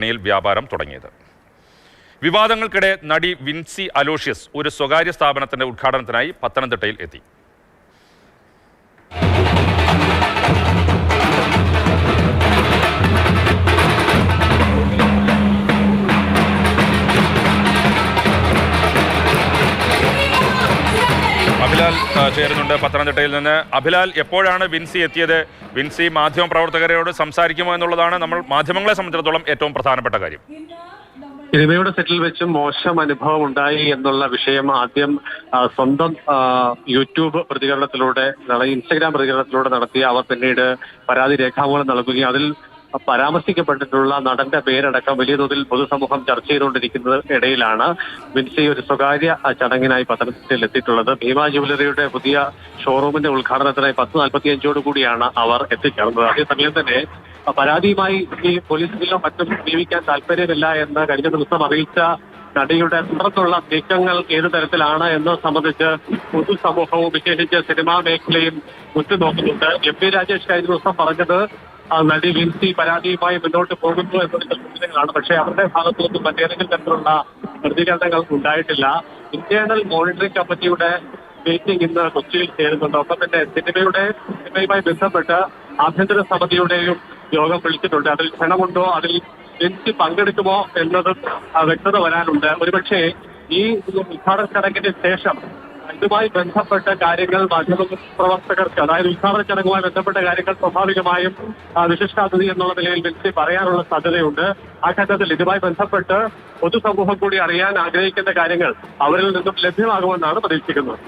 വിപണിയിൽ വ്യാപാരം തുടങ്ങിയത്. വിവാദങ്ങൾക്കിടെ നടി വിൻസി അലോഷ്യസ് ഒരു സ്വകാര്യ സ്ഥാപനത്തിന്റെ ഉദ്ഘാടനത്തിനായി പത്തനംതിട്ടയിൽ എത്തി. അഭിലാൽ ചേരുന്നുണ്ട് പത്തനംതിട്ടയിൽ നിന്ന്. അഭിലാൽ എപ്പോഴാണ് വിൻസി എത്തിയത്? വിൻസി മാധ്യമ പ്രവർത്തകരോട് സംസാരിക്കുമോ എന്നുള്ളതാണ് നമ്മൾ മാധ്യമങ്ങളെ സംബന്ധിച്ചിടത്തോളം ഏറ്റവും പ്രധാനപ്പെട്ട കാര്യം. സിനിമയുടെ സെറ്റിൽ വെച്ച് മോശം അനുഭവം ഉണ്ടായി എന്നുള്ള വിഷയം ആദ്യം സ്വന്തം യൂട്യൂബ് പ്രതികരണത്തിലൂടെ ഇൻസ്റ്റഗ്രാം പ്രതികരണത്തിലൂടെ നടത്തി അവർ പിന്നീട് പരാതി രേഖാമൂലം നൽകുകയും അതിൽ പരാമർശിക്കപ്പെട്ടിട്ടുള്ള നടന്റെ പേരടക്കം വലിയ തോതിൽ പൊതുസമൂഹം ചർച്ച ചെയ്തുകൊണ്ടിരിക്കുന്നത് ഇടയിലാണ്. മിൻസി ഒരു സ്വകാര്യ ചടങ്ങിനായി പത്തനംതിട്ടയിൽ എത്തിയിട്ടുള്ളത്. ഭീമ ജുവലറിയുടെ പുതിയ ഷോറൂമിന്റെ ഉദ്ഘാടനത്തിനായി പത്ത് നാൽപ്പത്തിയഞ്ചോട് കൂടിയാണ് അവർ എത്തിച്ചേർന്നത്. അതേസമയം തന്നെ പരാതിയുമായി ഈ പോലീസിലോ മറ്റും ജീവിക്കാൻ താല്പര്യമില്ല എന്ന് കഴിഞ്ഞ ദിവസം അറിയിച്ച നടിയുടെ തുടർന്നുള്ള നീക്കങ്ങൾ ഏത് തരത്തിലാണ് എന്ന് സംബന്ധിച്ച് പൊതുസമൂഹവും വിശേഷിച്ച് സിനിമാ മേഖലയും ഉറ്റുനോക്കുന്നുണ്ട്. എം പി രാജേഷ് കഴിഞ്ഞ ദിവസം പറഞ്ഞത് നടി വിൻസി പരാതിയുമായി മുന്നോട്ട് പോകുന്നു എന്നുള്ള സൂചനകളാണ് പക്ഷേ അവരുടെ ഭാഗത്തു നിന്നും മറ്റേതെങ്കിലും തരത്തിലുള്ള പ്രതികരണങ്ങൾ ഉണ്ടായിട്ടില്ല. ഇന്റേണൽ മോണിറ്ററിംഗ് കമ്മിറ്റിയുടെ മീറ്റിംഗ് ഇന്ന് കൊച്ചിയിൽ ചേരുന്നുണ്ട്. ഒപ്പം തന്നെ സിനിമയുടെ സിനിമയുമായി ബന്ധപ്പെട്ട് ആഭ്യന്തര സമിതിയുടെയും യോഗം വിളിച്ചിട്ടുണ്ട്. അതിൽ ക്ഷണമുണ്ടോ? അതിൽ വിൻസി പങ്കെടുക്കുമോ എന്നത് വ്യക്തത വരാനുണ്ട്. ഒരുപക്ഷേ ഈ ഉദ്ഘാടന ചടങ്ങിന് ശേഷം ഇതുമായി ബന്ധപ്പെട്ട കാര്യങ്ങൾ മാധ്യമ പ്രവർത്തകർക്ക് അതായത് ഉദ്ഘാടന ചടങ്ങുമായി ബന്ധപ്പെട്ട കാര്യങ്ങൾ സ്വാഭാവികമായും വിശിഷ്ടാതിഥി എന്നുള്ള നിലയിൽ വ്യക്തി പറയാനുള്ള സാധ്യതയുണ്ട്. ആ ഘട്ടത്തിൽ ഇതുമായി ബന്ധപ്പെട്ട് പൊതുസമൂഹം കൂടി അറിയാൻ ആഗ്രഹിക്കുന്ന കാര്യങ്ങൾ അവരിൽ നിന്നും ലഭ്യമാകുമെന്നാണ് പ്രതീക്ഷിക്കുന്നത്.